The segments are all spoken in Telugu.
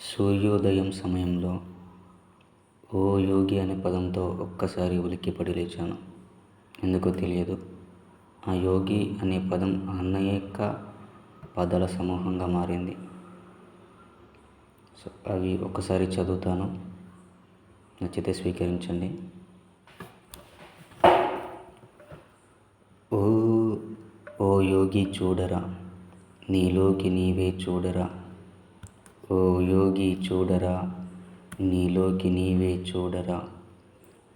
సూర్యోదయం సమయంలో ఓ యోగి అనే పదంతో ఒక్కసారి ఉలిక్కిపడి లేచాను. ఎందుకో తెలియదు. ఆ యోగి అనే పదం అనేక పదాల సమూహంగా మారింది. సో అవి ఒక్కసారి చదువుతాను. నచ్చితే స్వీకరించండి. ఓ ఓ యోగి చూడరా నీలోకి నీవే చూడరా ఓ యోగి చూడరా నీలోకి నీవే చూడరా.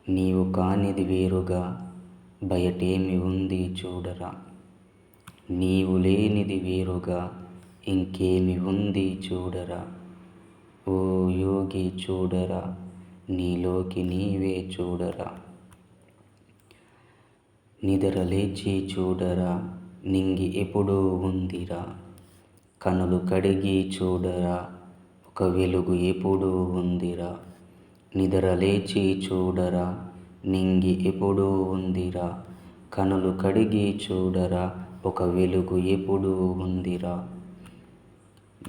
నీవు కానిది వేరుగా బయటేమి ఉంది చూడరా. నీవు లేనిది వేరుగా ఇంకేమి ఉంది చూడరా. ఓ యోగి చూడరా నీలోకి నీవే చూడరా. నిద్ర లేచి చూడరా నింగి ఎప్పుడూ ఉందిరా. కనులు కడిగి చూడరా. ఒక వెలుగు ఎప్పుడూ ఉందిరా? నిద్ర లేచి చూడరా? నింగి ఎప్పుడూ ఉందిరా? కనులు కడిగి చూడరా? ఒక వెలుగు ఎప్పుడూ ఉందిరా?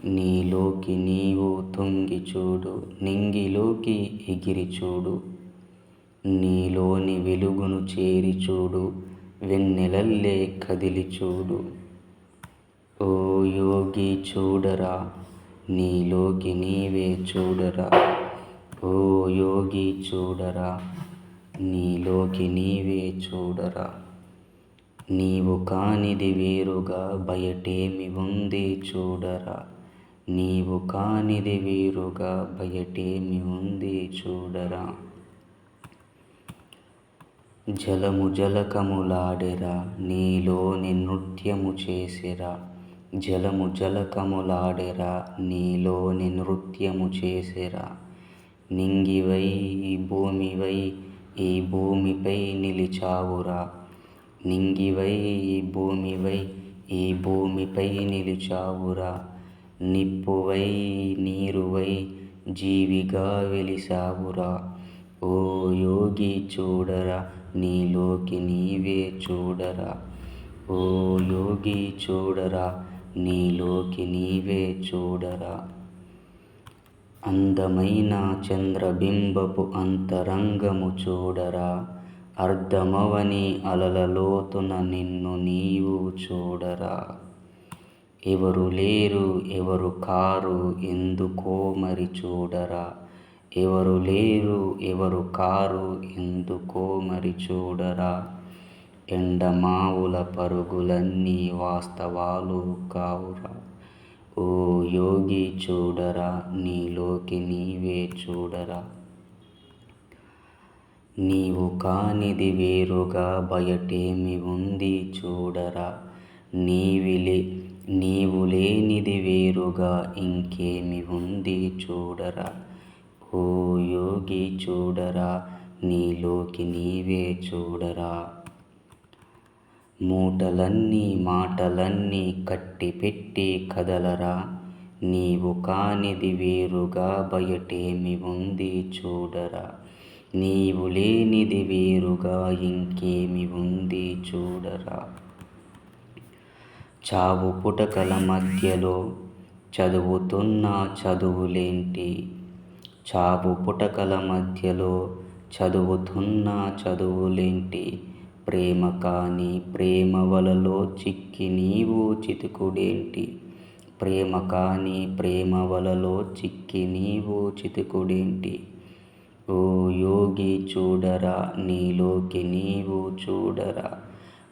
నీలోకి నీవు తొంగి చూడు నింగిలోకి ఎగిరి చూడు. నీలోని వెలుగును చేరి చూడు వెన్నెలల్లే కదిలి చూడు. ఓ యోగి చూడరా? నీలోకి నీవే చూడరా? ఓ యోగి చూడరా? నీలోకి నీవే చూడరా? నీవు కానిది వేరుగా బయటేమి ఉంది చూడరా? నీవు కానిది వేరుగా బయటేమి ఉంది చూడరా? జలము జలకములాడెరా నీలోని నృత్యము చేసిరా. జలము జలకములాడెరా నీలోని నృత్యము చేసెరా. నింగివై భూమివై ఈ భూమిపై నిలిచావురా. నింగివై భూమివై ఈ భూమిపై నిలిచావురా. నిప్పువై నీరువై జీవిగా వెలిసావురా. ఓ యోగి చూడరా నీలోకి నీవే చూడరా. ఓ యోగి చూడరా నీలోకి నీవే చూడరా. అందమైన చంద్రబింబపు అంతరంగము చూడరా. అర్ధమవని అలలలోతున నిన్ను నీవు చూడరా. ఎవరు లేరు ఎవరు కారు ఎందుకో మరి చూడరా. ఎవరు లేరు ఎవరు కారు ఎందుకో మరి చూడరా. ఎండమావుల పరుగులన్నీ వాస్తవాలు కావురా. ఓ యోగి చూడరా నీలోకి నీవే చూడరా. నీవు కానిది వేరుగా బయటేమి ఉంది చూడరా. నీవిలే నీవు లేనిది వేరుగా ఇంకేమి ఉంది చూడరా. ఓ యోగి చూడరా నీలోకి నీవే చూడరా. మూటలన్నీ మాటలన్నీ కట్టిపెట్టి కదలరా. నీవు కానిది వేరుగా బయటేమి ఉంది చూడరా. నీవు లేనిది వేరుగా ఇంకేమి ఉంది చూడరా. చావు పుటకల మధ్యలో చదువుతున్న చదువులేంటి? చావు పుటకల మధ్యలో చదువుతున్న చదువులేంటి? ప్రేమ కాని ప్రేమ వలలో చిక్కి నీవు చితుకుడేంటి? ప్రేమ కాని ప్రేమ వలలో చిక్కి నీవు చితుకుడేంటి? ఓ యోగి చూడరా నీలోకి నీవు చూడరా.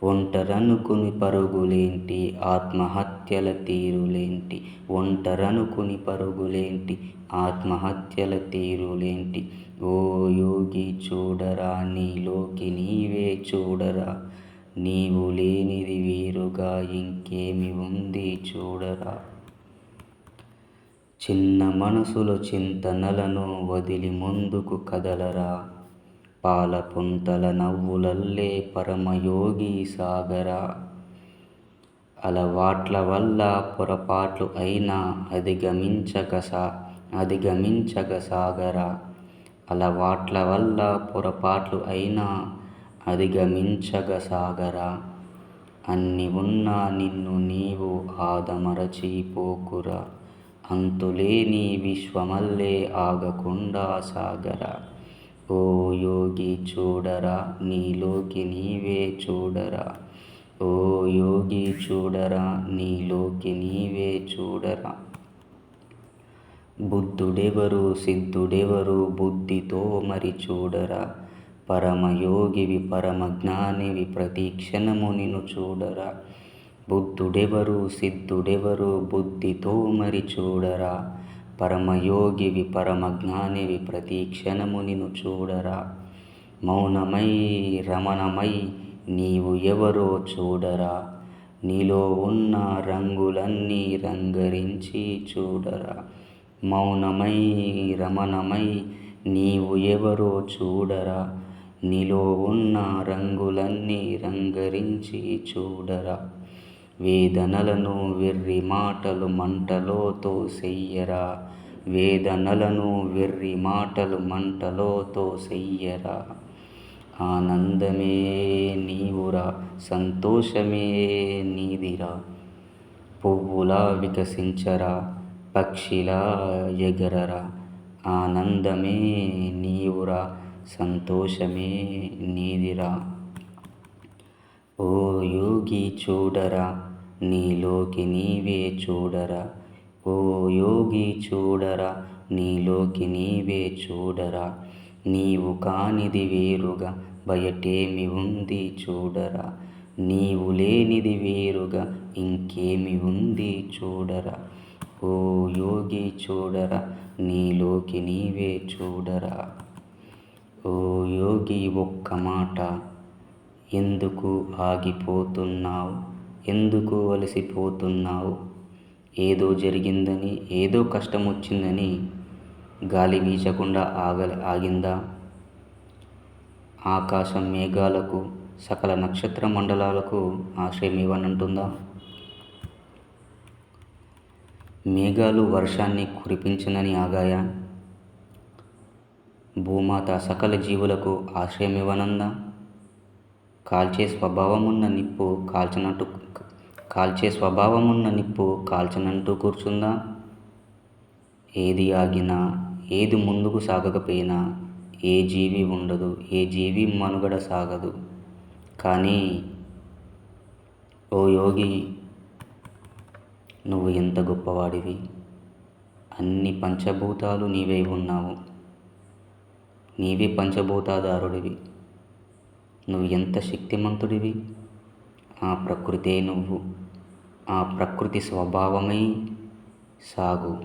ఒంటరనుకుని పరుగులేంటి ఆత్మహత్యల తీరులేంటి. ఒంటరనుకుని పరుగులేంటి ఆత్మహత్యల తీరులేంటి? ఓ యోగి చూడరా నీలోకి నీవే చూడరా. నీవు లేనిది వీరుగా ఇంకేమి ఉంది చూడరా. చిన్న మనసులో చింతనలను వదిలి ముందుకు కదలరా. పాలపుంతల నవ్వులల్లే పరమయోగి సాగరా. అలవాట్ల వల్ల పొరపాట్లు అయినా అధిగమించగసా సాగరా. అలవాట్ల వల్ల పొరపాట్లు అయినా అధిగమించగసాగరా అన్ని ఉన్నా నిన్ను నీవు ఆదమరచిపోకురా అంతులేని విశ్వమల్లే ఆగకుండా సాగరా. ఓ యోగి చూడరా నీలోకి నీవే చూడరా. ఓ యోగి చూడరా నీలోకి నీవే చూడరా. బుద్ధుడెవరు? సిద్ధుడెవరు? బుద్ధితో మరి చూడరా. పరమయోగివి పరమజ్ఞానివి ప్రతి క్షణము నిన్ను చూడరా. బుద్ధుడెవరు? సిద్ధుడెవరు? బుద్ధితో మరి చూడరా. పరమయోగివి పరమజ్ఞానివి ప్రతి క్షణము నిన్ను చూడరా. మౌనమై రమణమై నీవు ఎవరో చూడరా. నీలో ఉన్న రంగులన్నీ రంగరించి చూడరా. మౌనమై రమణమై నీవు ఎవరో చూడరా. నీలో ఉన్న రంగులన్నీ రంగరించి చూడరా. వేదనలను వెర్రి మాటలు మంటలో తోసెయ్యరా. వేదనలను వెర్రి మాటలు మంటలో తోసెయ్యరా. ఆనందమే నీవురా సంతోషమే నీదిరా. పువ్వులా వికసించరా. పక్షిలా ఎగరరా. ఆనందమే నీవురా సంతోషమే నీదిరా. ఓ యోగి చూడరా నీలోకి నీవే చూడరా. ఓ యోగి చూడరా నీలోకి నీవే చూడరా. నీవు కానిది వేరుగా బయటేమి ఉంది చూడరా. నీవు లేనిది వేరుగా ఇంకేమి ఉంది చూడరా. ఓ యోగి చూడరా నీలోకి నీవే చూడరా. ఓ యోగి ఒక్క మాట ఎందుకు ఆగిపోతున్నావు ఎందుకు అలసిపోతున్నావు? ఏదో జరిగిందని ఏదో కష్టం వచ్చిందని గాలి వీచకుండా ఆగ ఆగిందా? ఆకాశం మేఘాలకు సకల నక్షత్ర మండలాలకు ఆశ్రయం ఇవ్వనంటుందా? మేఘాలు వర్షాన్ని కురిపించనని ఆగాయా? భూమాత సకల జీవులకు ఆశ్రయమివ్వనందా? కాల్చే స్వభావమున్న నిప్పు కాల్చనట్టు కాల్చే స్వభావమున్న నిప్పు కాల్చనంటూ కూర్చుందా? ఏది ఆగినా ఏది ముందుకు సాగకపోయినా ఏ జీవి ఉండదు ఏ జీవి మనుగడ సాగదు. కానీ ఓ యోగి నువ్వు ఎంత గొప్పవాడివి? అన్ని పంచభూతాలు నీవే ఉన్నావు. నీవే పంచభూతాదారుడివి నువ్వు ఎంత శక్తిమంతుడివి? ఆ ప్రకృతే నువ్వు. ఆ ప్రకృతి స్వభావమై సాగు.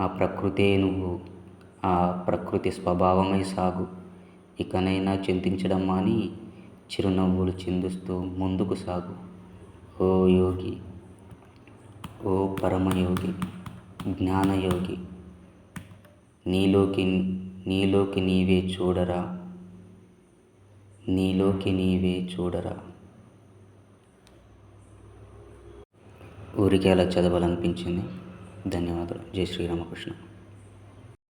ఆ ప్రకృతే నువ్వు. ఆ ప్రకృతి స్వభావమై సాగు. ఇకనైనా చింతించడం మాని చిరునవ్వులు చిందిస్తూ ముందుకు సాగు. ఓ యోగి ఓ పరమయోగి జ్ఞానయోగి నీలోకి నీలోకి నీవే చూడరా నీలోకి నీవే చూడరా. ఊరికే అలా చదవాలనిపించింది. ధన్యవాదాలు. జై శ్రీరామకృష్ణ